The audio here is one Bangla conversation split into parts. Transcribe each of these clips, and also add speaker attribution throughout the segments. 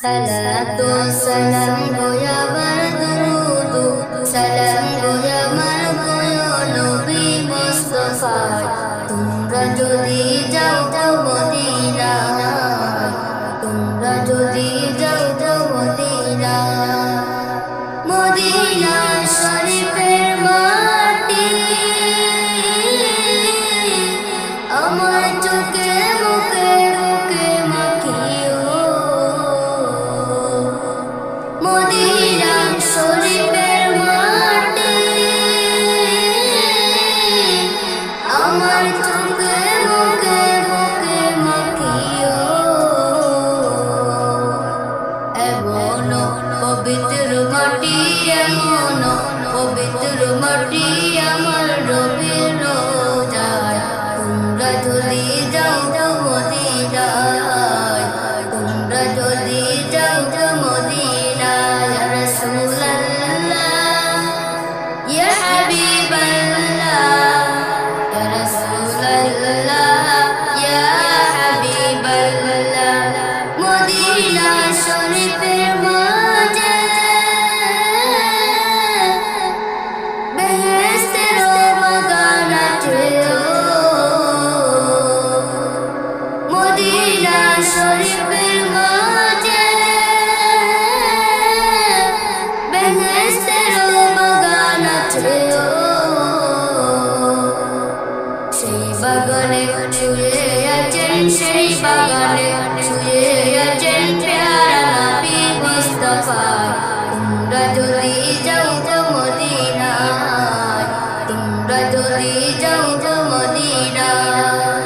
Speaker 1: সালাতু সালাম গোয়াবার দুরুদু সালাম গোয়াবার গোয় নবী মুস্তাফা তোমরা যদি এমন পবিত্র মাটি এমন পবিত্র মাটি আমার রবির তোমরা যদি যাও সেই বাগানে ছুঁয়ে আছেন প্যারা নাবি মুস্তফা। তোমরা যদি যাও তো মদিনায়, তোমরা যদি যাও তো মদিনায়।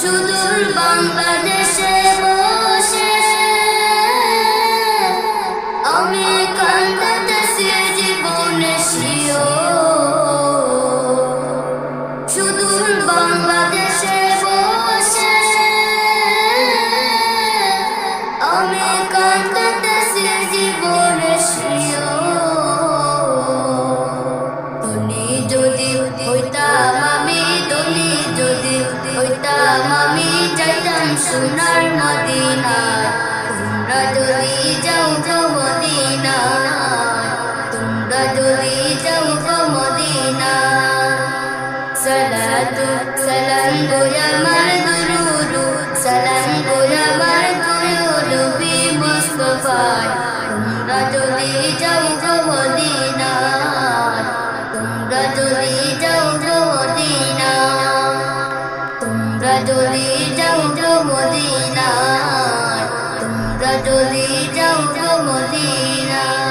Speaker 1: সুদূর বাংলাদেশে সোনার মদিনা, তোমরা যদি যাও গো মদিনায় তোমরা যদি যাও গো মদিনায় সালাতু সালাম গোয়া যদি যাও গো মদিনায় তোমরা যদি যাও তো মদিনায়।